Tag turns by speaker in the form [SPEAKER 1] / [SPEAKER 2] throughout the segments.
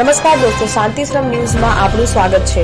[SPEAKER 1] નમસ્કાર દોસ્તો, શાંતિશ્રમ ન્યૂઝમાં આપનું સ્વાગત છે.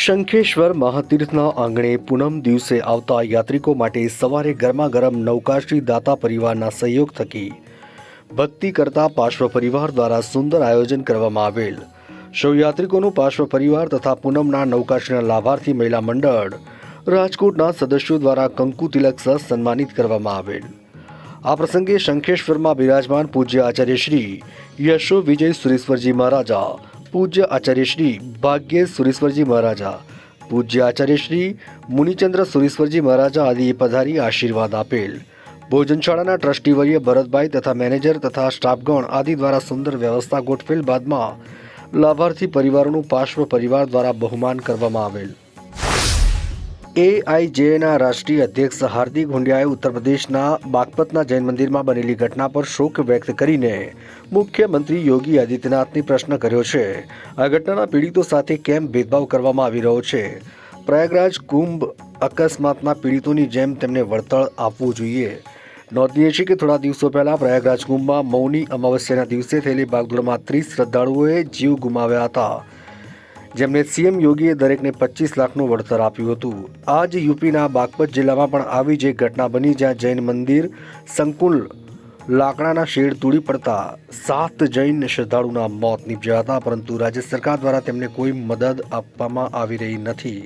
[SPEAKER 2] શંખેશ્વર મહાતીર્થના આંગણે પૂનમ દિવસે આવતા યાત્રિકો માટે સવારે ગરમાગરમ નૌકાશ્રી દાતા પરિવારના સહયોગ થકી ભક્તિ કરતા પાર્શ્વ પરિવાર દ્વારા સુંદર આયોજન કરવામાં આવેલ. સૌ યાત્રિકોનું પાર્શ્વ પરિવાર તથા પૂનમના નૌકાશ્રીના લાભાર્થી મહિલા મંડળ રાજકોટના સદસ્યો દ્વારા કંકુ તિલક સહ સન્માનિત કરવામાં આવેલ. આ પ્રસંગે શંખેશ્વરમાં બિરાજમાન પૂજ્ય આચાર્ય શ્રી યશો વિજય સુરેશ્વરજી મહારાજા, પૂજ્ય આચાર્ય શ્રી ભાગ્ય સુરેશ્વરજી મહારાજા, પૂજ્ય આચાર્ય શ્રી મુનિચંદ્ર સુરેશ્વરજી મહારાજા આદિએ પધારી આશીર્વાદ આપેલ. ભોજનશાળાના ટ્રસ્ટીવર્ય ભરતભાઈ તથા મેનેજર તથા સ્ટાફગણ આદિ દ્વારા સુંદર વ્યવસ્થા ગોઠવેલ બાદમાં લાભાર્થી પરિવારોનું પાર્શ્વ પરિવાર દ્વારા બહુમાન કરવામાં આવેલ. એઆઈજેના રાષ્ટ્રીય અધ્યક્ષ હાર્દિક હુંડિયાએ ઉત્તર પ્રદેશના બાગપતના જૈન મંદિરમાં બનેલી ઘટના પર શોક વ્યક્ત કરીને મુખ્યમંત્રી યોગી આદિત્યનાથની પ્રશ્ન કર્યો છે. આ ઘટનાના પીડિતો સાથે કેમ ભેદભાવ કરવામાં આવી રહ્યો છે? પ્રયાગરાજ કુંભ અકસ્માતના પીડિતોની જેમ તેમને વળતર આપવું જોઈએ. નોંધનીય છે કે થોડા દિવસો પહેલા પ્રયાગરાજ કુંભમાં મૌની અમાવસ્યાના દિવસે થયેલી બાગદોડમાં ત્રીસ શ્રદ્ધાળુઓએ જીવ ગુમાવ્યા હતા. જેમને સીએમ યોગીએ દરેકને પચીસ લાખનું વળતર આપ્યું હતું. આજ યુપીના બાગપત જિલ્લામાં પણ આવી જ એક ઘટના બની જ્યાં જૈન મંદિર સંકુલ લાકડાના શેડ તૂડી પડતા સાત જૈન શ્રદ્ધાળુના મોત નીપજ્યા હતા, પરંતુ રાજ્ય સરકાર દ્વારા તેમને કોઈ મદદ આપવામાં આવી રહી નથી.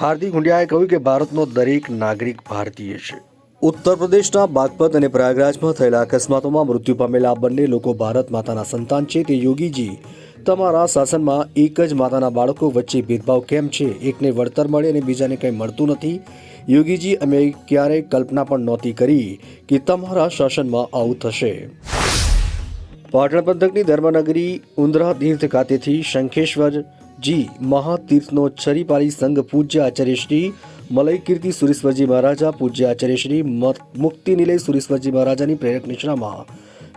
[SPEAKER 2] હાર્દિક હુંડિયાએ કહ્યું કે ભારતનો દરેક નાગરિક ભારતીય છે. ઉત્તર પ્રદેશના બાગપત અને પ્રયાગરાજમાં થયેલા અકસ્માતોમાં મૃત્યુ પામેલા આ બંને લોકો ભારત માતાના સંતાન છે. તે યોગીજી તમારા શાસનમાં એક જ માતાના બાળકો વચ્ચે ભેદભાવ કેમ છે? એકને વળતર મળે અને બીજાને કંઈ મળતું નથી? યોગીજી, અમે ક્યારેય કલ્પના પણ નહોતી કરી કે તમારા શાસનમાં આવું થશે. પાટણ પંથકની ધર્મનગરી ઉંદરા તીર્થ ખાતેથી શંખેશ્વરજી મહાતીર્થનો છરીપારી સંઘ પૂજ્ય આચાર્યશ્રી મલય કીર્તિ સુરેશ્વરજી મહારાજા, પૂજ્ય આચાર્યશ્રી મુક્તિ નિલય સુરેશ્વરજી મહારાજાની પ્રેરક નિશ્રામાં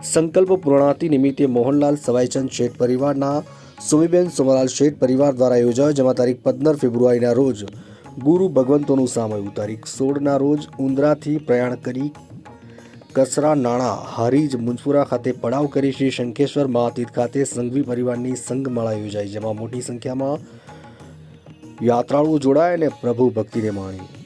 [SPEAKER 2] સંકલ્પ પૂર્ણાતિ નિમિત્તે મોહનલાલ સવાઈચંદ શેઠ પરિવારના, સુમીબેન સોમલાલ શેઠ પરિવાર દ્વારા યોજાયો, જેમાં તારીખ પંદર ફેબ્રુઆરીના રોજ ગુરુ ભગવંતોનું સામયું. તારીખ સોળના રોજ ઉંદરાથી પ્રયાણ કરી કસરા નાણા, હારીજ મુંજપુરા ખાતે પડાવ કરી શ્રી શંખેશ્વર મહાતીર્થ ખાતે સંઘવી પરિવારની સંઘમાળા યોજાઈ, જેમાં મોટી સંખ્યામાં યાત્રાળુઓ જોડાયા અને પ્રભુ ભક્તિને માણી.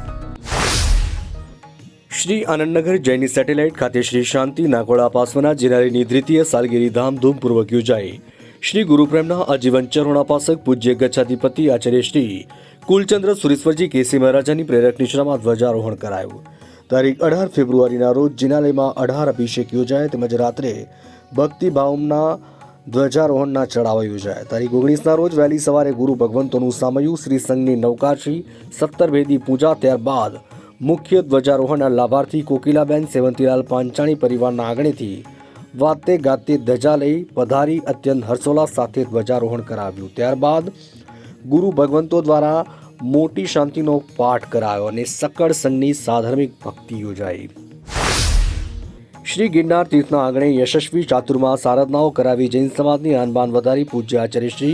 [SPEAKER 2] શ્રી આનંદનગર જૈની સેટેલાઇટ ખાતે શ્રી શાંતિ નાકોડા પાસવાના જિનારીની દ્વિતીય સાલગીરી ધામધૂમપૂર્વક યોજાઈ. શ્રી ગુરુપ્રેમના આજીવન ચરણોપાસક પૂજ્ય ગચ્છાધિપતિ આચાર્ય શ્રી કુલચંદ્ર સુરેશ્વરજી કેસી મહારાજાની પ્રેરક નિશ્રામાં ધ્વજારોહણ કરાયું. તારીખ અઢાર ફેબ્રુઆરીના રોજ જિનાલયમાં અઢાર અભિષેક યોજાય તેમજ રાત્રે ભક્તિભાવના ધ્વજારોહણના ચડાવા યોજાયા. તારીખ ઓગણીસના રોજ વહેલી સવારે ગુરુ ભગવંતોનું સામયું શ્રી સંઘની નૌકાશ્રી સત્તર ભેદી પૂજા ત્યારબાદ મુખ્ય ધ્વજારોહણના લાભાર્થી કોકિલાબેન સેવંતીલાલ પાંચાણી પરિવારના આંગણેથી વાતે ગાતે ધજા લઈ પધારી અત્યંત હર્ષોલ્લાસ સાથે ધ્વજારોહણ કરાવ્યું. ત્યારબાદ ગુરુ ભગવંતો દ્વારા મોટી શાંતિનો પાઠ કરાયો અને સકળ સંઘની સાધર્મિક ભક્તિ યોજાઈ. શ્રી ગિરનાર તીર્થના આંગણે યશસ્વી ચાતુર્માસ આરાધનાઓ કરાવી જૈન સમાજની આનબાન વધારી પૂજ્ય આચાર્ય શ્રી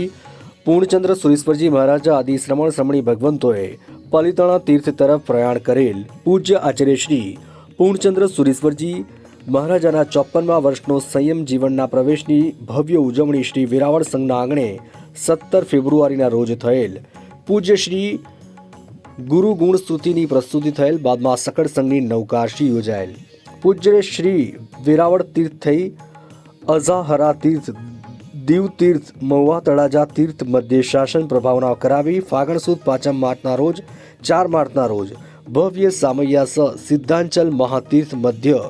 [SPEAKER 2] પૂર્ણચંદ્ર સુરેશ્વરજી મહારાજા આદિ શ્રમણ શ્રમણી ભગવંતોએ પલિતાણા તીર્થ તરફ પ્રયાણ કરેલ પૂજ્ય આચાર્ય શ્રી પૂર્ણચંદ્ર સુરેશ્વરજી મહારાજાના ચોપ્પનમાં વર્ષનો સંયમ જીવનના પ્રવેશની ભવ્ય ઉજવણી શ્રી વેરાવળ સંઘના આંગણે સત્તર ફેબ્રુઆરીના રોજ થયેલ. પૂજ્ય શ્રી ગુરુ ગુણ સ્તુતિની પ્રસ્તુતિ થયેલ બાદમાં સકળ સંઘની નૌકાશી યોજાયેલ. પૂજ્ય શ્રી વેરાવળ તીર્થ થઈ અઝાહરા તીર્થ દીવ તીર્થ મહુવા તળાજા તીર્થ મધ્ય શાસન પ્રભાવના કરાવી ફાગણ સુદ પાંચમ માર્ચના રોજ, ચાર માર્ચના રોજ ભવ્ય સામૈયા સિદ્ધાંચલ મહાતીર્થ મધ્ય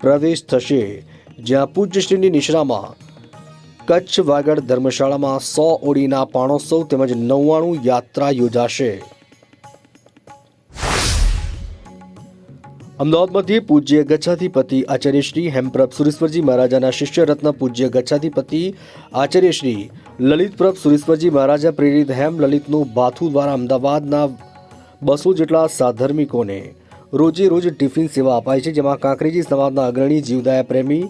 [SPEAKER 2] પ્રવેશ થશે, જ્યાં પૂજ્યશ્રીની નિશ્રામાં કચ્છ વાગડ ધર્મશાળામાં સો ઓડીના પાણોત્સવ તેમજ નવ્વાણું યાત્રા યોજાશે. અમદાવાદ મધ્યે પૂજ્ય ગચ્છાધિપતિ આચાર્ય શ્રી હેમપ્રભ સુરેશ્વરજી મહારાજાના શિષ્ય રત્ન પૂજ્ય ગચ્છાધિપતિ આચાર્ય શ્રી લલિતપ્રભ સુરેશ્વરજી મહારાજા પ્રેરિત હેમ લલિતનું બાથુ દ્વારા અમદાવાદના બસો જેટલા સાધર્મિકોને રોજે રોજ ટિફિન સેવા અપાય છે, જેમાં કાંકરેજી સમાજના અગ્રણી જીવદાય પ્રેમી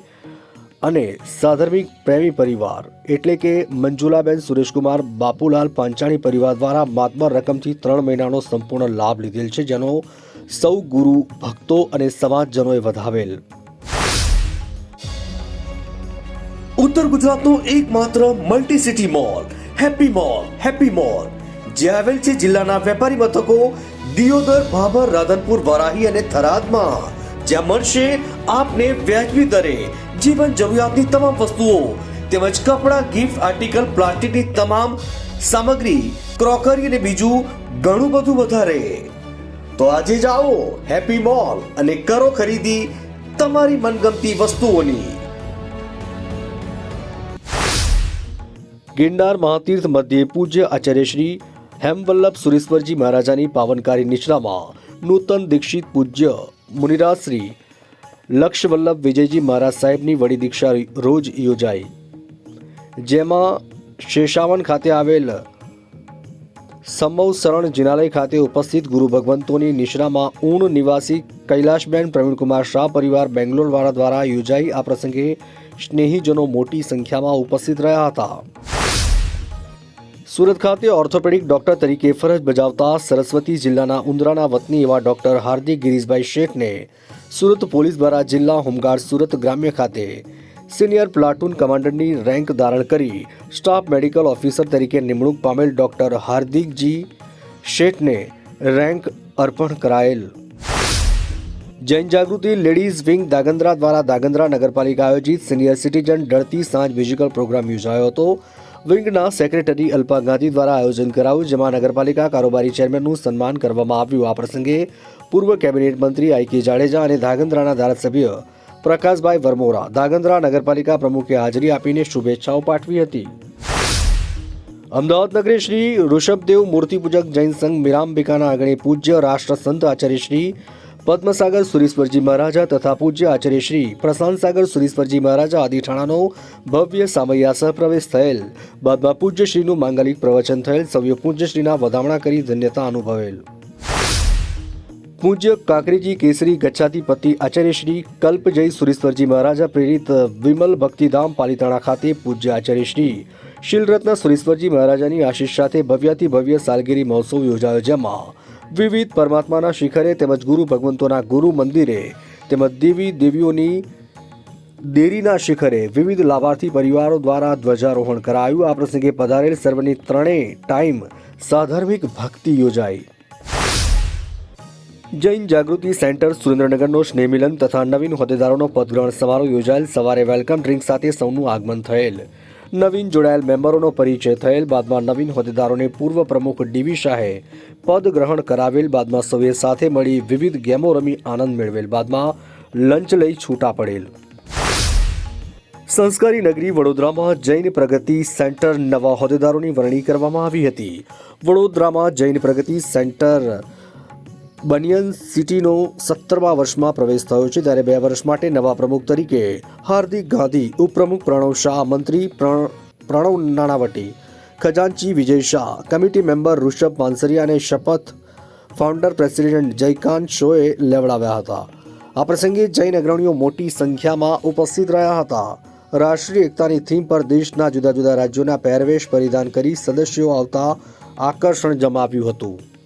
[SPEAKER 2] અને સાધર્મિક પ્રેમી પરિવાર, એટલે કે મંજુલાબેન સુરેશકુમાર, બાપુલાલ પાંચાણી પરિવાર દ્વારા માતબર રકમથી ત્રણ મહિનાનો સંપૂર્ણ લાભ લીધેલ છે, જેનો સૌ ગુરુ ભક્તો અને સમાજજનોએ વધાવેલ.
[SPEAKER 3] ઉત્તર ગુજરાતનો એકમાત્ર multi city mall happy mall happy mall જે આવેલ છે જિલ્લાના વેપારી મથકો દિયોદર, ભાભર, રાધનપુર, વરાહી અને થરાદમાં. જ્યાં મળશે આપને વ્યાજબી દરે જીવન જરૂરિયાતની તમામ વસ્તુઓ તેમજ કપડાં ગિફ્ટ આર્ટિકલ પ્લાસ્ટિકની તમામ સામગ્રી ક્રોકરી અને બીજું ઘણું બધું વધારે. તો આજે જ આવો હેપી મોલ અને કરો ખરીદી તમારી મનગમતી વસ્તુઓની.
[SPEAKER 2] ગિરનાર મહાતીર્થ મધ્યે પૂજ્ય આચાર્ય શ્રી હેમવલ્લભ સુરેશ્વરજી મહારાજાની પાવનકારી નિશ્રામાં નૂતન દીક્ષિત પૂજ્ય મુનિરાજ શ્રી લક્ષવલ્લભ વિજયજી મહારાજ સાહેબની વડી દીક્ષા રોજ યોજાઈ. જેમાં શેષાવન ખાતે આવેલ સમવ શરણ જિનાલય ખાતે ઉપસ્થિત ગુરુ ભગવંતોની નિશ્રામાં ઊણ નિવાસી કૈલાશબેન પ્રવીણકુમાર શાહ પરિવાર બેંગ્લોરવાળા દ્વારા યોજાઈ આ પ્રસંગે સ્નેહીજનો મોટી સંખ્યામાં ઉપસ્થિત રહ્યા હતા. સુરત ખાતે ઓર્થોપેડિક ડોક્ટર તરીકે ફરજ બજાવતા સરસ્વતી જિલ્લાના ઉંદરાના વતની એવા ડોક્ટર હાર્દિક ગિરીશભાઈ શેઠને સુરત પોલીસ દ્વારા જિલ્લા હોમગાર્ડ સુરત ગ્રામ્ય ખાતે સિનિયર પ્લાટૂન કમાન્ડરની રેન્ક ધારણ કરી સ્ટાફ મેડિકલ ઓફિસર તરીકે નિમણૂક પામેલ ડોક્ટર હાર્દિકજી શેઠને રેન્ક અર્પણ કરાયેલ. જૈન જાગૃતિ લેડીઝ વિંગ દાગંદ્રા દ્વારા દાગંદ્રા નગરપાલિકા આયોજિત સિનિયર સિટીઝન ડરતી સાંજ મ્યુઝિકલ પ્રોગ્રામ યોજાયો હતો. વિંગના સેક્રેટરી અલ્પા ગાંધી દ્વારા આયોજન કરાયું, જેમાં નગરપાલિકા કારોબારી ચેરમેનનું સન્માન કરવામાં આવ્યું. આ પ્રસંગે પૂર્વ કેબિનેટ મંત્રી આઈ કે જાડેજા અને ધાગંદ્રાના ધારાસભ્ય પ્રકાશભાઈ વરમોરા ધાગંદ્રા નગરપાલિકા પ્રમુખે હાજરી આપીને શુભેચ્છાઓ પાઠવી હતી. અમદાવાદ નગરે શ્રી ઋષભદેવ મૂર્તિપૂજક જૈન સંઘ મીરાંબિકાના અગ્રણી પૂજ્ય રાષ્ટ્ર સંત આચાર્ય શ્રી પદ્મસાગર સુરેશ્વરજી મહારાજા તથા પૂજ્ય આચાર્ય શ્રી પ્રશાંત સાગર સુરેશ્વરજી મહારાજા આદિ ઠાણાનો ભવ્ય સામૈયા સહપ્રવેશ થયેલ. બાદમાં પૂજ્યશ્રીનું માંગલિક પ્રવચન થયેલ. સૌએ પૂજ્યશ્રીના વધામણા કરી ધન્યતા અનુભવેલ. પૂજ્ય કાંકરીજી, કેસરી ગચ્છાધિપતિ આચાર્યશ્રી કલ્પજય સુરેશ્વરજી મહારાજા પ્રેરિત વિમલ ભક્તિધામ પાલિતાણા ખાતે પૂજ્ય આચાર્યશ્રી શિલરત્ન સુરેશ્વરજી મહારાજાની આશીષ સાથે ભવ્યાથી ભવ્ય સાલગીરી મહોત્સવ યોજાયો, જેમાં વિવિધ પરમાત્માના શિખરે તેમજ ગુરુ ભગવંતોના ગુરુ મંદિરે તેમજ દેવી દેવીઓની દેરીના શિખરે વિવિધ લાભાર્થી પરિવારો દ્વારા ધ્વજારોહણ કરાયું. આ પ્રસંગે પધારેલ સર્વની ત્રણેય ટાઈમ સાધર્મિક ભક્તિ યોજાઈ. જૈન જાગૃતિ સેન્ટર સુરેન્દ્રનગરનો સ્નેહમિલન તથા નવીન હોદ્દેદારોનો પદગ્રહણ સમારોહ યોજાયેલ. સવારે વેલકમ ડ્રિંક સાથે સૌનું આગમન થયેલ. નવીન જોડાયેલ મેમ્બરોનો પરિચય થયેલ. બાદમાં નવીન હોદ્દેદારોને પૂર્વ પ્રમુખ ડીવી શાહે પદ ગ્રહણ કરાવેલ. બાદમાં સૌએ સાથે મળી વિવિધ ગેમો રમી આનંદ મેળવેલ. બાદમાં લંચ લઈ છૂટા પડેલ. સંસ્કારી નગરી વડોદરામાં જૈન પ્રગતિ સેન્ટર નવા હોદ્દેદારોની વરણી કરવામાં આવી હતી. વડોદરામાં જૈન પ્રગતિ સેન્ટર બનિયન સિટીનો સત્તરમા વર્ષમાં પ્રવેશ થયો છે ત્યારે બે વર્ષ માટે નવા પ્રમુખ તરીકે હાર્દિક ગાંધી, ઉપપ્રમુખ પ્રણવ શાહ, મંત્રી પ્રણ- પ્રણવ નાણાવટી, ખજાનચી વિજય શાહ, કમિટી મેમ્બર ઋષભ માનસરિયા અને શપથ ફાઉન્ડર પ્રેસિડેન્ટ જયકાંત શોએ લેવડાવ્યા હતા. આ પ્રસંગે જૈન અગ્રણીઓ મોટી સંખ્યામાં ઉપસ્થિત રહ્યા હતા. રાષ્ટ્રીય એકતાની થીમ પર દેશના જુદા જુદા રાજ્યોના પહેરવેશ પરિધાન કરી સદસ્યો આવતા આકર્ષણ જમાવ્યું હતું.